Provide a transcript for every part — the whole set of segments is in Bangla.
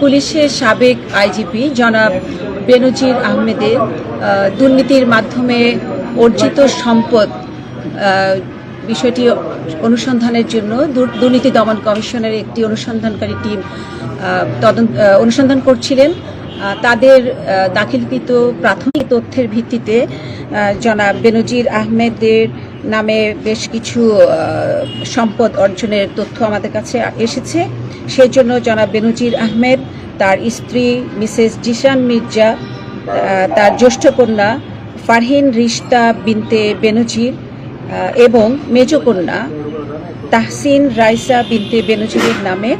পুলিশের সাবেক আইজিপি জনাব বেনজির আহমেদের দুর্নীতির মাধ্যমে অর্জিত সম্পদ বিষয়টি অনুসন্ধানের জন্য দুর্নীতি দমন কমিশনের একটি অনুসন্ধানকারী টিম তদন্ত অনুসন্ধান করছিলেন। তাদের দাখিলকৃত প্রাথমিক তথ্যের ভিত্তিতে জনাব বেনজির আহমেদের নামে বেশ কিছু সম্পদ অর্জনের তথ্য আমাদের কাছে এসেছে। সেই জন্য জনাব বেনজির আহমেদ, তার স্ত্রী মিসেস জিশান মির্জা তার জ্যেষ্ঠ কন্যা ফারহিন রিশতা বিনতে বেনজির এবং মেজ কন্যা তাহসিন রাইসা বিনতে বেনজিরের নামে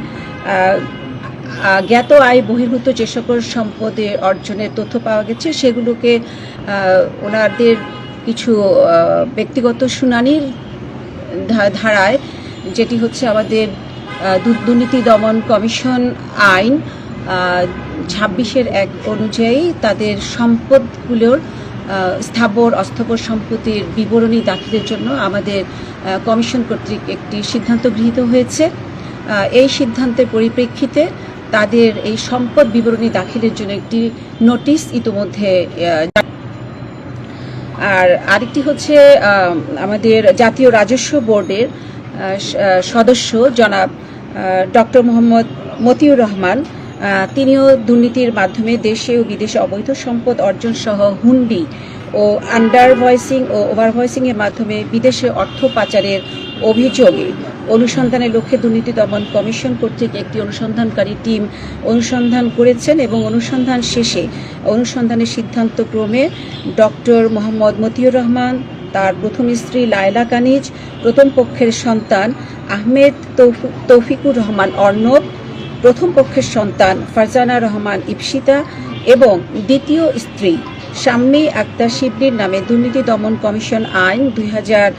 জ্ঞাত আয় বহির্ভূত যে সকল সম্পদের অর্জনের তথ্য পাওয়া গেছে, সেগুলোকে ওনাদের কিছু ব্যক্তিগত শুনানির ধারায়, যেটি হচ্ছে আমাদের দুর্নীতি দমন কমিশন আইন ছাব্বিশের এক অনুযায়ী তাদের সম্পদগুলোর স্থাবর, অস্থাবর সম্পত্তির বিবরণী দাখিলের জন্য আমাদের কমিশন কর্তৃক একটি সিদ্ধান্ত গৃহীত হয়েছে। এই সিদ্ধান্তের পরিপ্রেক্ষিতে তাদের এই সম্পদ বিবরণী দাখিলের জন্য একটি নোটিশ ইতোমধ্যে আর আরেকটি হচ্ছে আমাদের জাতীয় রাজস্ব বোর্ডের সদস্য জনাব ডক্টর মোহাম্মদ মতিউর রহমান তিনিও দুর্নীতির মাধ্যমে দেশে ও বিদেশে অবৈধ সম্পদ অর্জন সহ হুন্ডি ও আন্ডার ভয়েসিং ও ওভার ভয়েসিং এর মাধ্যমে বিদেশে অর্থ পাচারের অভিযোগে। অনুসন্ধানের লক্ষ্যে দুর্নীতি দমন কমিশন কর্তৃক একটি অনুসন্ধানকারী টিম অনুসন্ধান করেছেন এবং অনুসন্ধান শেষে অনুসন্ধানের সিদ্ধান্ত ক্রমে ডক্টর মোহাম্মদ মতিউর রহমান, তার প্রথম স্ত্রী লায়লা কানিজ, প্রথম পক্ষের সন্তান আহমেদ তৌফি- তৌফিকুর রহমান অর্ণব, প্রথম পক্ষের সন্তান ফারজানা রহমান ইপসিতা এবং দ্বিতীয় স্ত্রী শাম্মী আক্তার শিবলির নামে দুর্নীতি দমন কমিশন আইন দুই হাজার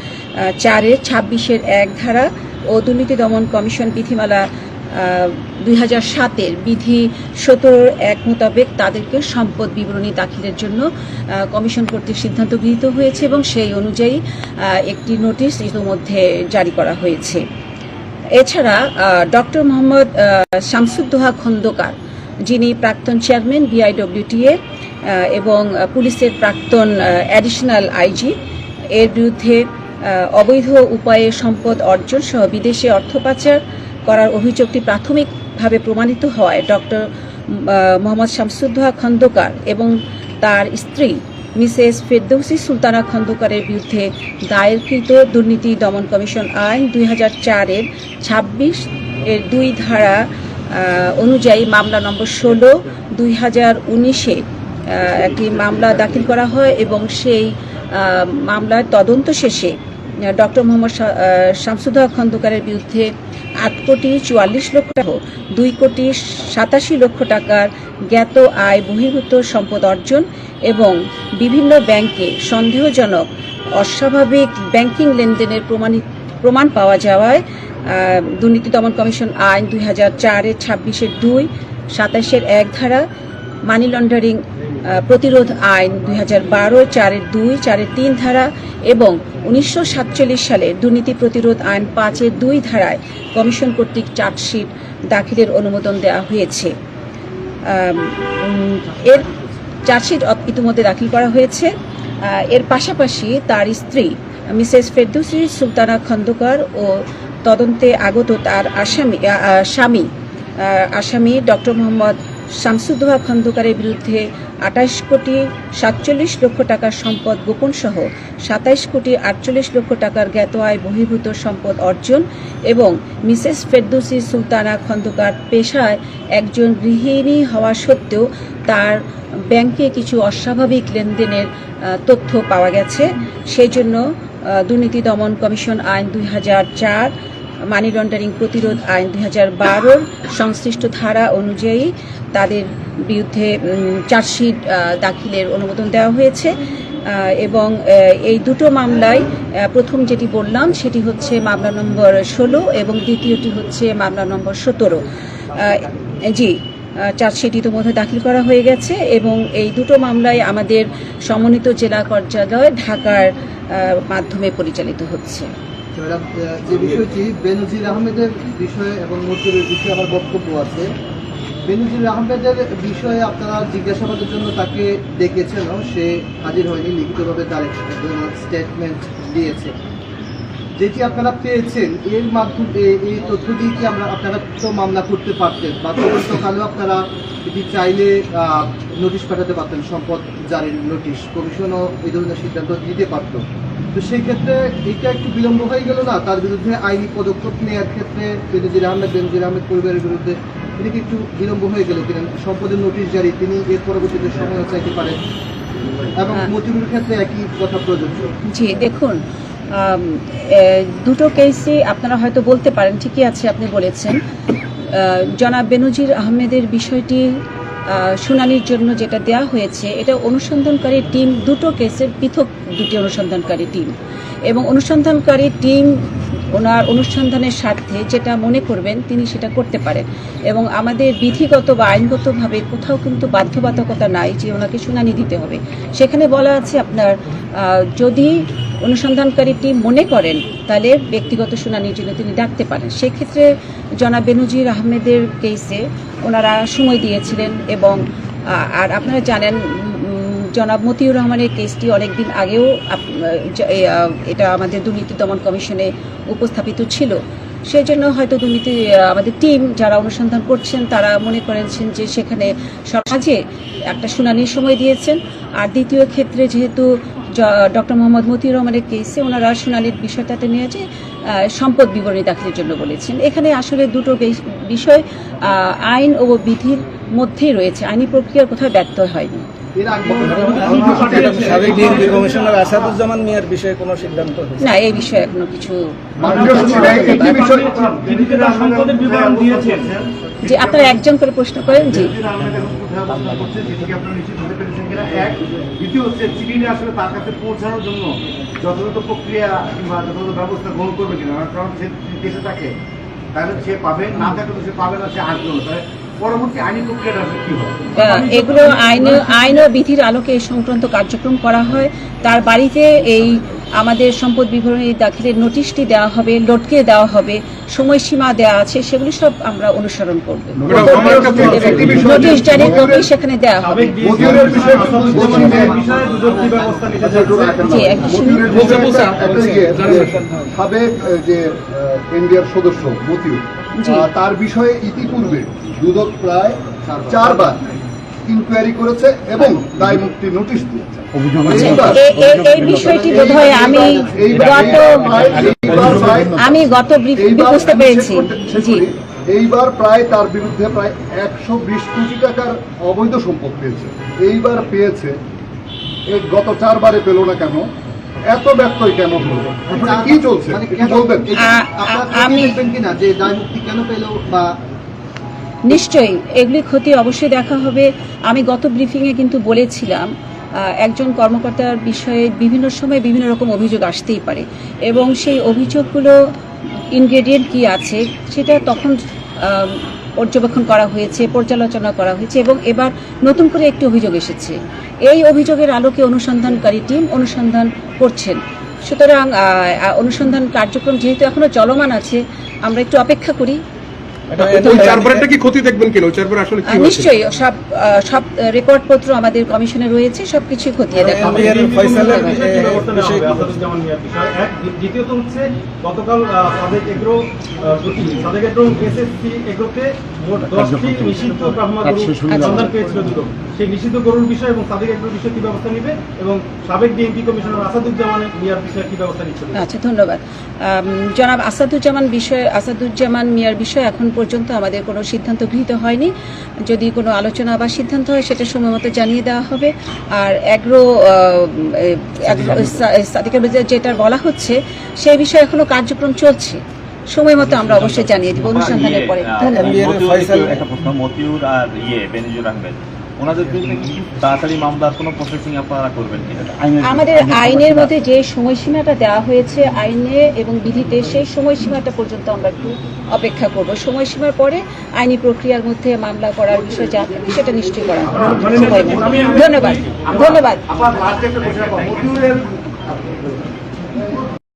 চারের ছাব্বিশের এক ধারা ও দুর্নীতি দমন কমিশন বিধিমালা দুই হাজার সাতের বিধি সতেরোর এক মোতাবেক তাদেরকে সম্পদ বিবরণী দাখিলের জন্য কমিশন কর্তৃক সিদ্ধান্ত গৃহীত হয়েছে এবং সেই অনুযায়ী একটি নোটিশ ইতিমধ্যে জারি করা হয়েছে। এছাড়া ডক্টর মোহাম্মদ শামসুদ্দোহা খন্দকার যিনি প্রাক্তন চেয়ারম্যান বিআইডব্লিউটিএ এবং পুলিশের প্রাক্তন অ্যাডিশনাল আইজি এর বিরুদ্ধে অবৈধ উপায়ে সম্পদ অর্জন সহ বিদেশে অর্থ পাচার করার অভিযোগটি প্রাথমিকভাবে প্রমাণিত হয় ডক্টর মোহাম্মদ শামসুদ্দোহা খন্দকার এবং তার স্ত্রী, মিসেস ফেরদৌসি সুলতানা খন্দকারের বিরুদ্ধে দায়েরকৃত দুর্নীতি দমন কমিশন আইন দুই হাজার চারের ছাব্বিশ এর দুই ধারা অনুযায়ী মামলা নম্বর ষোলো, দুই হাজার উনিশে একটি মামলা দাখিল করা হয় এবং সেই মামলার তদন্ত শেষে ডক্টর মোহাম্মদ শা- আহ, খন্দকারের বিরুদ্ধে আট কোটি চুয়াল্লিশ লক্ষ টাকা দুই কোটি সাতাশি লক্ষ টাকার জ্ঞাত আয় বহির্ভূত সম্পদ অর্জন এবং বিভিন্ন ব্যাংকে সন্দেহজনক অস্বাভাবিক ব্যাংকিং লেনদেনের প্রমাণিত প্রমাণ পাওয়া যাওয়ায় দুর্নীতি দমন কমিশন আইন দুই হাজার চারের ছাব্বিশের দুই সাতাশের এক ধারা মানি লন্ডারিং প্রতিরোধ আইন দুই হাজার বারো, চারের দুই, চারের তিন ধারা এবং উনিশশো সাতচল্লিশ সালের দুর্নীতি প্রতিরোধ আইন পাঁচের দুই ধারায় কমিশন কর্তৃক চার্জশিট দাখিলের অনুমোদন দেওয়া হয়েছে। এর চার্জশিট ইতিমধ্যে দাখিল করা হয়েছে। এর পাশাপাশি তার স্ত্রী, মিসেস ফেরদৌসি সুলতানা খন্দকার ও তদন্তে আগত তার আসামি স্বামী আসামি ডক্টর মোহাম্মদ শামসুদ্দোহা খন্দকারের বিরুদ্ধে আঠাশ কোটি সাতচল্লিশ লক্ষ টাকার সম্পদ গোপন সহ সাতাইশ কোটি আটচল্লিশ লক্ষ টাকার জ্ঞাত আয় বহির্ভূত সম্পদ অর্জন এবং মিসেস ফেরদৌসি সুলতানা খন্দকার পেশায় একজন গৃহিণী হওয়া সত্ত্বেও তার ব্যাংকে কিছু অস্বাভাবিক লেনদেনের তথ্য পাওয়া গেছে। সেই জন্য দুর্নীতি দমন কমিশন আইন দুই হাজার চার মানি লন্ডারিং প্রতিরোধ আইন দুই হাজার বারোর সংশ্লিষ্ট ধারা অনুযায়ী তাদের বিরুদ্ধে চার্জশিট দাখিলের অনুমোদন দেওয়া হয়েছে। এবং এই দুটো মামলায় প্রথম যেটি বললাম সেটি হচ্ছে মামলা নম্বর ষোলো এবং দ্বিতীয়টি হচ্ছে মামলা নম্বর সতেরো। জি চার্জশিট ইতিমধ্যে দাখিল করা হয়ে গেছে এবং এই দুটো মামলায় আমাদের সমন্বিত জেলা কার্যালয় ঢাকার মাধ্যমে পরিচালিত হচ্ছে। যে বিষয়টি বেনজির আহমেদের বিষয়ে এবং মজুরের বিষয়ে আমার বক্তব্য আছে, বেনজির আহমেদের বিষয়ে আপনারা জিজ্ঞাসাবাদের জন্য তাকে ডেকেছেন সে হাজির হয়নি, লিখিতভাবে তার স্টেটমেন্ট দিয়েছে। যেটি আপনারা পেয়েছেন, এর মাধ্যমে এই তথ্য দিয়ে কি আমরা আপনারা তো মামলা করতে পারতেন বা তদন্তকালেও আপনারা এটি চাইলে নোটিশ পাঠাতে পারতেন, সম্পদ জারির নোটিশ। কমিশনও এই ধরনের সিদ্ধান্ত দিতে পারত। তো সেই ক্ষেত্রে এটা একটু বিলম্ব হয়ে গেল না? তার বিরুদ্ধে আইনি পদক্ষেপ নেওয়ার ক্ষেত্রে বেনজির আহমেদ বেনজির আহমেদ পরিবারের বিরুদ্ধে তিনি কি একটু বিলম্ব হয়ে গেল কিনা? সম্পদের নোটিশ জারি তিনি এর পরবর্তীতে সময় চাইতে পারেন। এবং হ্যাঁ। মতিউরের ক্ষেত্রে একই কথা প্রযোজ্য। জি দেখুন দুটো কেসই আপনারা হয়তো বলতে পারেন ঠিকই আছে আপনি বলেছেন। জনাব বেনজির আহমেদের বিষয়টি শুনানির জন্য যেটা দেয়া হয়েছে এটা অনুসন্ধানকারী টিম দুটো কেসের পৃথক দুটি অনুসন্ধানকারী টিম। এবং অনুসন্ধানকারী টিম ওনার অনুসন্ধানের স্বার্থে যেটা মনে করবেন তিনি সেটা করতে পারেন। এবং আমাদের বিধিগত বা আইনগতভাবে কোথাও কিন্তু বাধ্যবাধকতা নাই যে ওনাকে শুনানি দিতে হবে। সেখানে বলা আছে আপনার যদি অনুসন্ধানকারী টিম মনে করেন, তাহলে ব্যক্তিগত শুনানির জন্য তিনি ডাকতে পারেন। সেক্ষেত্রে জনাব বেনজির আহমেদের কেসে ওনারা সময় দিয়েছিলেন এবং আর আপনারা জানেন জনাব মতিউর রহমানের কেসটি অনেকদিন আগেও এটা আমাদের দুর্নীতি দমন কমিশনে উপস্থাপিত ছিল। সেই জন্য হয়তো দুর্নীতি আমাদের টিম যারা অনুসন্ধান করছেন, তারা মনে করেছেন যে সেখানে সমাজে একটা শুনানির সময় দিয়েছেন। আর দ্বিতীয় ক্ষেত্রে যেহেতু ডক্টর মোহাম্মদ মতিউর রহমানের কেসে ওনারা শুনানির বিষয়টাতে নিয়ে যে সম্পদ বিবরণী দাখিলের জন্য বলেছেন। এখানে আসলে দুটো বিষয় আইন ও বিধির মধ্যেই রয়েছে। আইনি প্রক্রিয়ার কোথাও ব্যর্থ হয়নি। এর আগে সাবেক ডিএমপি কমিশনার আসাদুজ্জামান মিয়ার বিষয়ে কোনো সিদ্ধান্ত না এই বিষয়ে এখনও কিছু বিরোধীরা সম্পদের বিবরণ দিয়েছেন। যে আপনারা একজন করে প্রশ্ন করেন জি। আসলে তার কাছে পৌঁছানোর জন্য যথাযথ প্রক্রিয়া কিংবা যথাযথ ব্যবস্থা গ্রহণ করবে কিনা? কারণ সে দেশে থাকে তাহলে সে পাবে না থাকলে সে পাবে না সে আসবে এগুলো আইন আইন ও বিধির আলোকে এই সংক্রান্ত কার্যক্রম করা হয়। তার বাড়িতে এই আমাদের সম্পদ বিবরণী দাখিলের নোটিশটি দেওয়া হবে লটকে দেওয়া হবে সময়সীমা দেওয়া আছে সেগুলি সব আমরা অনুসরণ করব। নোটিশ জারি কপি সেখানে দেওয়া হবে। সাবেক যে এনডিআর সদস্য মতিউর তার বিষয়ে ইতিপূর্বে দুদক প্রায় চারবার ইনকোয়ারি করেছে এবং দায় মুক্তি নোটিশ দিয়েছে। আচ্ছা, এই বিষয়টি বোধহয় আমি গত আমি গত বুঝতে পেরেছি। জি। এইবার প্রায় তার বিরুদ্ধে প্রায় একশো বিশ কোটি টাকার অবৈধ সম্পদ পেয়েছে। এইবার পেয়েছে। গত চারবারে পেল না কেন? এত ব্যত্যয় কেন হলো? কি চলছে? মানে কেন বলবেন। এটা আ- আপনারা আমি- দেখবেন কিনা যে দায় মুক্তি কেন পেল বা নিশ্চয়ই এগুলি ক্ষতি অবশ্যই দেখা হবে। আমি গত ব্রিফিংয়ে কিন্তু বলেছিলাম একজন কর্মকর্তার বিষয়ে বিভিন্ন সময় বিভিন্ন রকম অভিযোগ আসতেই পারে এবং সেই অভিযোগগুলো ইনগ্রেডিয়েন্ট কি আছে সেটা তখন পর্যবেক্ষণ করা হয়েছে, পর্যালোচনা করা হয়েছে এবং এবার নতুন করে একটি অভিযোগ এসেছে। এই অভিযোগের আলোকে অনুসন্ধানকারী টিম অনুসন্ধান করছেন। সুতরাং অনুসন্ধান কার্যক্রম যেহেতু এখনও চলমান আছে, আমরা একটু অপেক্ষা করি। ওই চারবারটা কি ক্ষতি দেখবেন কেন? ওই চারবার আসলে কি নিশ্চয়ই সব সব রেকর্ডপত্র আমাদের কমিশনে রয়েছে সবকিছু খতিয়ে দেখা। হবে এর ফয়সালের বিষয়ে কি ব্যবস্থা নেওয়া বিষয়ে হবে আসাদুজ্জামান মিয়ার বিষয়ে। এক দ্বিতীয়ত হচ্ছে গতকাল সাদেক এগ্রো আহ, সাদেক এগ্রো এসএসসি এগ্রোতে মোট দশটি নিষিদ্ধ ব্রাহ্মা গরু সন্ধান পেয়েছিল দুদক সেই নিষিদ্ধ গরুর বিষয় এবং সাদেক এগ্রোর বিষয়ে কি ব্যবস্থা নিবে এবং সাবেক ডিএমপি কমিশনার আসাদুজ্জামান মিয়ার বিষয়ে কি ব্যবস্থা নিচ্ছে? আচ্ছা ধন্যবাদ। জনাব আসাদুজ্জামান বিষয়ে আসাদুজ্জামান মিয়ার বিষয়ে এখন পর্যন্ত আমাদের কোনো সিদ্ধান্ত গৃহীত হয়নি। যদি কোনো আলোচনা বা সিদ্ধান্ত হয় সেটা সময় মতো জানিয়ে দেওয়া হবে। আর অ্যাগ্রো সাদিকের যেটা বলা হচ্ছে সেই বিষয়ে এখনও কার্যক্রম চলছে। সময় মতো আমরা অবশ্যই জানিয়ে দিব অনুসন্ধানের পরে। ধন্যবাদ মতিউর আর ইয়ে বেনজির আহমেদ। ওনাদের বিরুদ্ধে কি তাড়াতাড়ি মামলার কোনো প্রসেসিং আপনারা করবেন আমাদের আইনের মধ্যে যে সময়সীমাটা দেওয়া হয়েছে আইনে এবং বিধিতে সেই সময়সীমাটা পর্যন্ত আমরা একটু অপেক্ষা করব। সময়সীমার পরে আইনি প্রক্রিয়ার মধ্যে মামলা করার বিষয় যা সেটা নিশ্চয়ই করা। ধন্যবাদ। ধন্যবাদ।